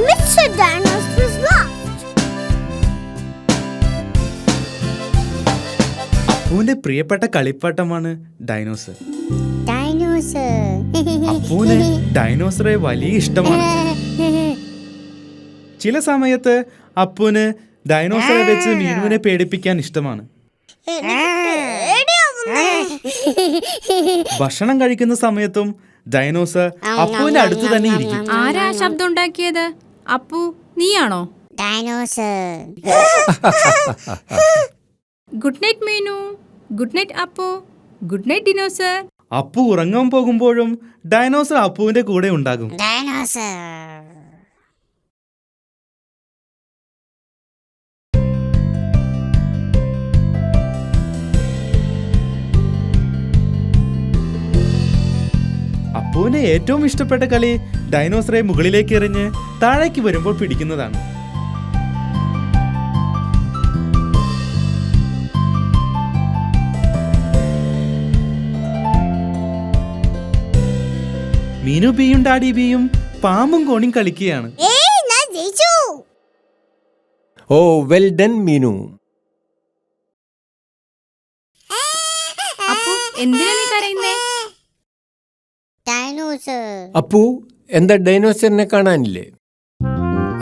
Mr. Dinosaur's lost. അപ്പൂന്റെ പ്രിയപ്പെട്ട കളിപ്പാട്ടമാണ് dinosaur. അപ്പുവിന് ഡൈനോസറെ വലിയ ഇഷ്ടമാണ് ചില സമയത്ത് അപ്പുവിന് ഡൈനോസറെ വെച്ച് മീനുവിനെ പേടിപ്പിക്കാൻ ഇഷ്ടമാണ് ഭക്ഷണം കഴിക്കുന്ന സമയത്തും ഡൈനോസർ അപ്പുവിന്റെ അടുത്ത് തന്നെ ഇരിക്കും ആരാ ശബ്ദം ഉണ്ടാക്കിയത് അപ്പു നീയാണോ? Dinosaur good night Meenu good night Appu. Good night dinosaur Appu ഉറങ്ങാൻ പോകുമ്പോഴും ഡൈനോസർ അപ്പുവിന്റെ കൂടെ ഉണ്ടാകും. Dinosaur. അപ്പുവിന് ഏറ്റവും ഇഷ്ടപ്പെട്ട കളി ഡൈനോസറെ മുകളിലേക്ക് എറിഞ്ഞ് താഴേക്ക് വരുമ്പോൾ പിടിക്കുന്നതാണ്. മീനു ബിയും ഡാഡി ബിയും പാമ്പും കോണിയും കളിക്കുകയാണ്. ഏയ് ഞാൻ ജയിച്ചു. Oh well done Meenu. എന്തിനാ ഡൈനോസർ അപ്പു എന്താ ഡൈനോസറിനെ കാണാനില്ലേ?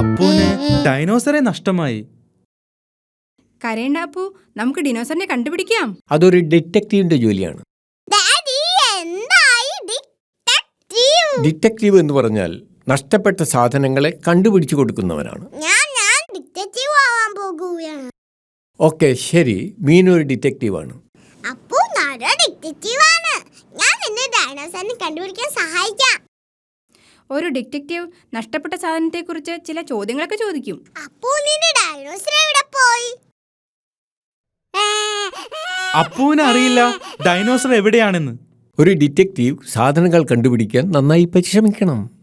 അപ്പൂനെ ഡൈനോസറെ നഷ്ടമായി. കരയണ്ട അപ്പു നമുക്ക് ഡിനോസറിനെ കണ്ടുപിടിക്കാം. അതൊരു ഡിറ്റക്റ്റീവിന്റെ ജോലിയാണ്. ഡാഡി എന്തായി ഡിറ്റക്റ്റീവ് എന്ന് പറഞ്ഞാൽ നഷ്ടപ്പെട്ട സാധനങ്ങളെ കണ്ടുപിടിച്ചു കൊടുക്കുന്നവനാണ്. ഞാൻ ഞാൻ ഡിറ്റക്റ്റീവ് ആവാൻ പോകുകയാണ്. ഓക്കെ ശരി. മീനു ഒരു ഡിറ്റക്റ്റീവാണ് അപ്പോ നല്ല ഡിറ്റക്റ്റീവ് ആണ്. ഞാൻ നിന്നെ ഡൈനോസറിനെ കണ്ടുപിടിക്കാൻ സഹായിക്കാം. ഒരു ഡിറ്റക്റ്റീവ് നഷ്ടപ്പെട്ട സാധനത്തെക്കുറിച്ച് ചില ചോദ്യങ്ങളൊക്കെ ചോദിക്കും. അപ്പൂ നിന്റെ ഡൈനോസർ എവിടെ പോയി? അപ്പുവിന് അറിയില്ല. ഡൈനോസർ എവിടെയാണെന്ന്. ഒരു ഡിറ്റക്റ്റീവ് സാധനങ്ങൾ കണ്ടുപിടിക്കാൻ നന്നായി പരിശ്രമിക്കണം.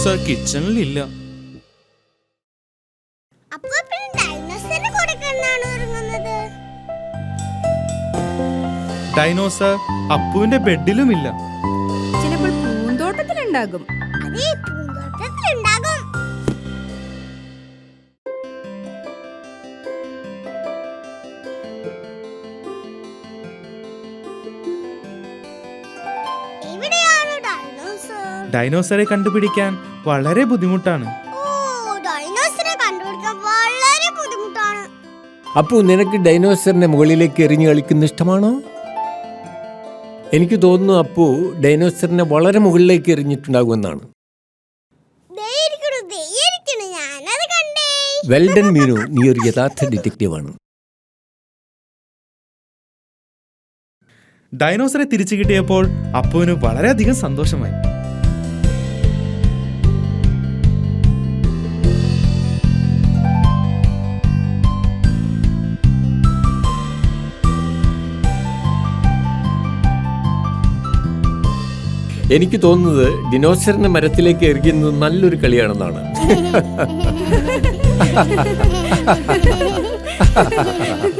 ഡൈനോസർ കിച്ചണിലില്ല. ഡൈനോസർ അപ്പുവിന്റെ ബെഡിലുമില്ല ചിലപ്പോൾ പൂന്തോട്ടത്തിലുണ്ടാകും. ഡൈനോസറെ കണ്ടുപിടിക്കാൻ വളരെ ബുദ്ധിമുട്ടാണ്. ഓ ഡൈനോസറെ കണ്ടുപിടിക്കാൻ വളരെ ബുദ്ധിമുട്ടാണ്. അപ്പു നിനക്ക് ഡൈനോസറിന്റെ മുകളിലേക്ക് എറിഞ്ഞു കളിക്കുന്ന ഇഷ്ടമാണോ? എനിക്ക് തോന്നുന്നു അപ്പു ഡൈനോസറിനെ വളരെ മുകളിലേക്ക് എറിഞ്ഞിട്ടുണ്ടാകുമെന്നാണ്. വെൽഡൻ മീനു നീ ഒരു യഥാർത്ഥ ഡിറ്റക്റ്റീവാണ് ഡൈനോസറെ തിരിച്ചു കിട്ടിയപ്പോൾ അപ്പുവിന് വളരെയധികം സന്തോഷമായി. എനിക്ക് തോന്നുന്നത് ഡിനോസറിനെ മരത്തിലേക്ക് എറിയുന്നത് നല്ലൊരു കളിയാണെന്നാണ്. ഹായ്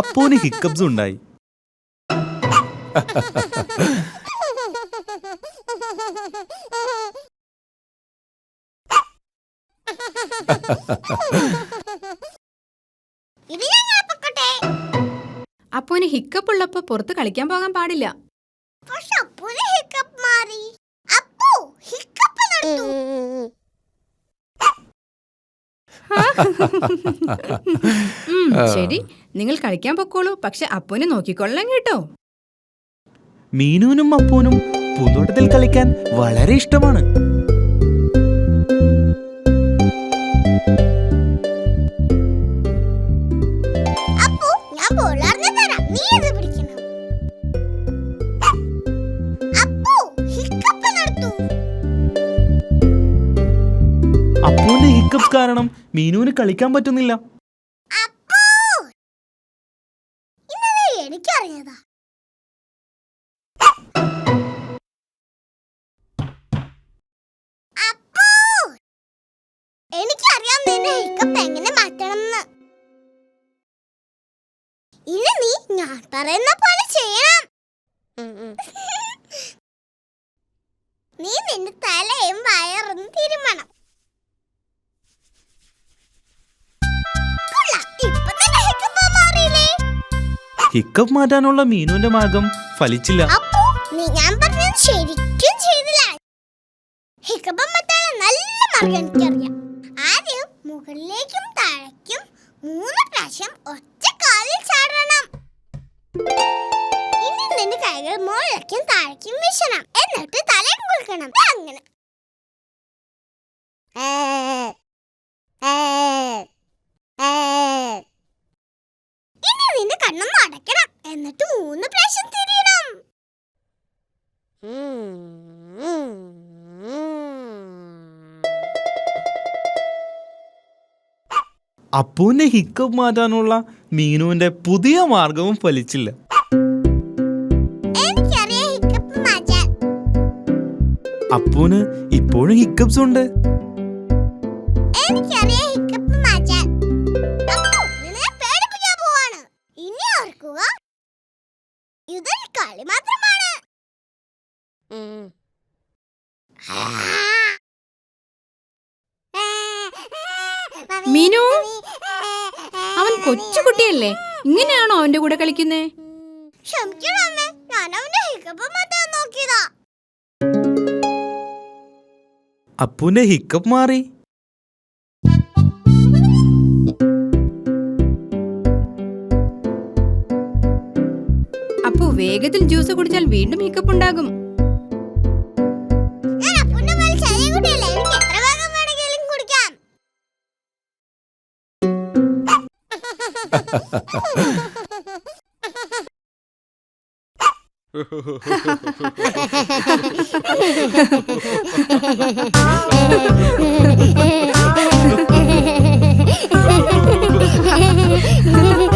അപ്പുവിന് ഹിക്കബ്സ് ഉണ്ടായി. അപ്പോന് ഹിക്കപ്പ് ഉള്ളപ്പോ പുറത്ത് കളിക്കാൻ പോകാൻ പാടില്ല. പക്ഷെ അപ്പൂന് ഹിക്കപ്പ് മാറി അപ്പു ഹിക്കപ്പ് നടത്തു ഉം, ശരി. നിങ്ങൾ കളിക്കാൻ പൊക്കോളൂ. പക്ഷെ അപ്പൂനെ നോക്കിക്കൊള്ളാം കേട്ടോ. മീനുവിനും അപ്പൂനും പൂന്തോട്ടത്തിൽ കളിക്കാൻ വളരെ ഇഷ്ടമാണ്. മീനുവിന് കളിക്കാൻ പറ്റുന്നില്ല. നിന്നെ മാറ്റണമെന്ന്. നീ ഞാൻ പറയുന്ന പോലെ ചെയ്യണം. നീ നിന്റെ തലയും വയറും തിരുമണം. ഹിക്കപ്പ് മാറ്റാനുള്ള മീനുവിന്റെ മാർഗം ഫലിച്ചില്ല. അപ്പോ നീ ഞാൻ പറഞ്ഞത് ശരിക്കും ചെയ്തില്ല. ഹിക്കപ്പം നല്ല മാർഗം എനിക്കറിയാം. ആദ്യം മുകളിലേക്കും താഴേക്കും മൂന്ന് പ്രാവശ്യം ഒറ്റ കാലിൽ ചാടണം. ഇനി നിന്റെ കൈകൾ മുകളിലേക്കും താഴേക്കും വീശണം. എന്നിട്ട് തലയും കുളിക്കണം അങ്ങനെ. ഇനി അപ്പൂന്റെ ഹിക്കപ്പ് മാറ്റാനുള്ള മീനുവിന്റെ പുതിയ മാർഗവും ഫലിച്ചില്ല. അപ്പുവിന് ഇപ്പോഴും ഹിക്കപ്സ് ഉണ്ട്. എനിക്കറിയാം അവൻ കൊച്ചുകുട്ടിയല്ലേ? ഇങ്ങനെയാണോ അവന്റെ കൂടെ കളിക്കുന്നേ? ക്ഷമിക്കണം അമ്മേ ഞാൻ അവന്റെ ഹിക്കപ്പ് മാറ്റാൻ നോക്കിയതാ. അപ്പൂന്റെ ഹിക്കപ്പ് മാറി. അപ്പു വേഗത്തിൽ ജ്യൂസ് കുടിച്ചാൽ വീണ്ടും ഹിക്കപ്പ് ഉണ്ടാകും. Ha ha ha ha!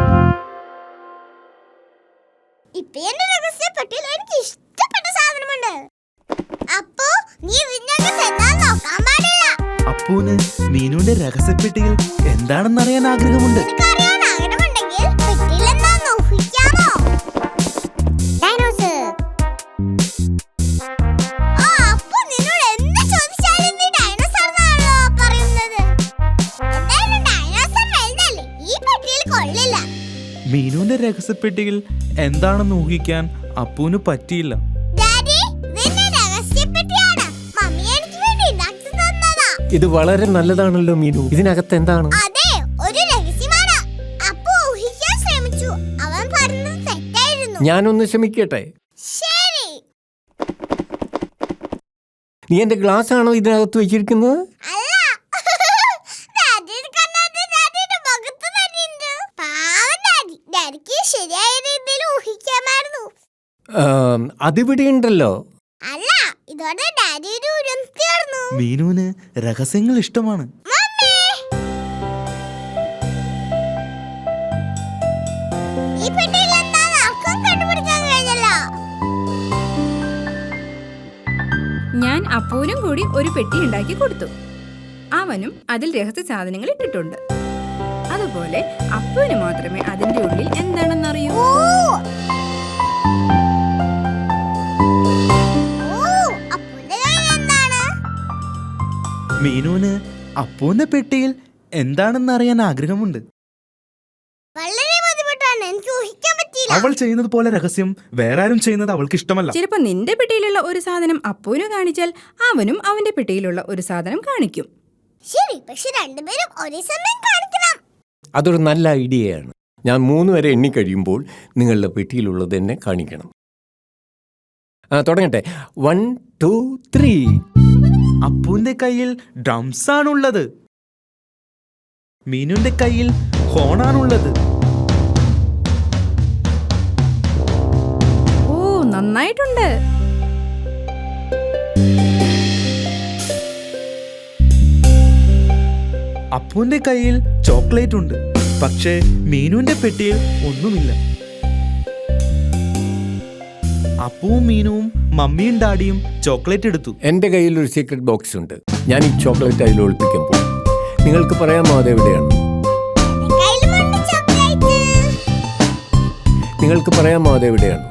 എന്താണെന്ന് അറിയാൻ ആഗ്രഹമുണ്ട് മീനുവിന്റെ രഹസ്യപ്പെട്ടിയിൽ എന്താണെന്ന് ഊഹിക്കാൻ അപ്പുവിന് പറ്റിയില്ല. ഇത് വളരെ നല്ലതാണല്ലോ മീനു. ഇതിനകത്ത് എന്താണ്? അതെ ഞാനൊന്ന് ശ്രമിക്കട്ടെ? ശരി. നീ എന്റെ ഗ്ലാസ് ആണോ ഇതിനകത്ത് വെച്ചിരിക്കുന്നത്? അതിവിടെ ഉണ്ടല്ലോ. അല്ല ഇതോടെ ഡാഡിയുടെ മീനുവിന് രഹസ്യങ്ങൾ ഇഷ്ടമാണ്. അപ്പൂനും കൂടി ഒരു പെട്ടി ഉണ്ടാക്കി കൊടുത്തു. അവനും അതിൽ രഹസ്യ സാധനങ്ങൾ ഇട്ടിട്ടുണ്ട്. അതുപോലെ അപ്പുവിന് മാത്രമേ അതിന്റെ ഉള്ളിൽ എന്താണെന്ന് അറിയൂ ഓ ഓ എന്താണ്? മീനുവിന് അപ്പുവിന്റെ പെട്ടിയിൽ എന്താണെന്ന് അറിയാൻ ആഗ്രഹമുണ്ട് വളരെ ബുദ്ധിമുട്ടാണ് എനിക്ക് ഊഹിക്കാൻ പറ്റിയില്ല അവൾ ചെയ്യുന്നത് പോലെ രഹസ്യം വേറെ ആരും ചെയ്യുന്നത് അവൾക്ക് ഇഷ്ടമല്ല. ചിലപ്പോ നിന്റെ പെട്ടിയിലുള്ള ഒരു സാധനം അപ്പുവിന് കാണിച്ചാൽ അവനും അവന്റെ പെട്ടിയിലുള്ള ഒരു സാധനം കാണിക്കും. ശരി പക്ഷെ രണ്ടുപേരും ഒരേ സമയം കാണിക്കണം. അതൊരു നല്ല ഐഡിയയാണ്. ഞാൻ മൂന്ന് വരെ എണ്ണിക്കഴിയുമ്പോൾ നിങ്ങളുടെ പെട്ടിയിലുള്ളത് എന്നെ കാണിക്കണം. ആ തുടങ്ങട്ടെ. വൺ ടു ത്രീ അപ്പുവിന്റെ കയ്യിൽ ഡ്രംസ് ആണുള്ളത്. മീനുന്റെ കയ്യിൽ ഹോണാണുള്ളത് നന്നായിട്ടുണ്ട്. അപ്പുവിന്റെ കയ്യിൽ ചോക്ലേറ്റ് ഉണ്ട്. പക്ഷേ മീനുവിന്റെ പെട്ടിയിൽ ഒന്നുമില്ല. അപ്പുവും മീനുവും മമ്മിയും ഡാഡിയും ചോക്ലേറ്റ് എടുത്തു. എന്റെ കയ്യിൽ ഒരു സീക്രട്ട് ബോക്സ് ഉണ്ട്. ഞാൻ ഈ ചോക്ലേറ്റ് അതിൽ ഒളിപ്പിക്കുമ്പോൾ. പോകും നിങ്ങൾക്ക് പറയാമോ അതെവിടെയാണ്? നിങ്ങൾക്ക് പറയാമോ അതെവിടെയാണ്?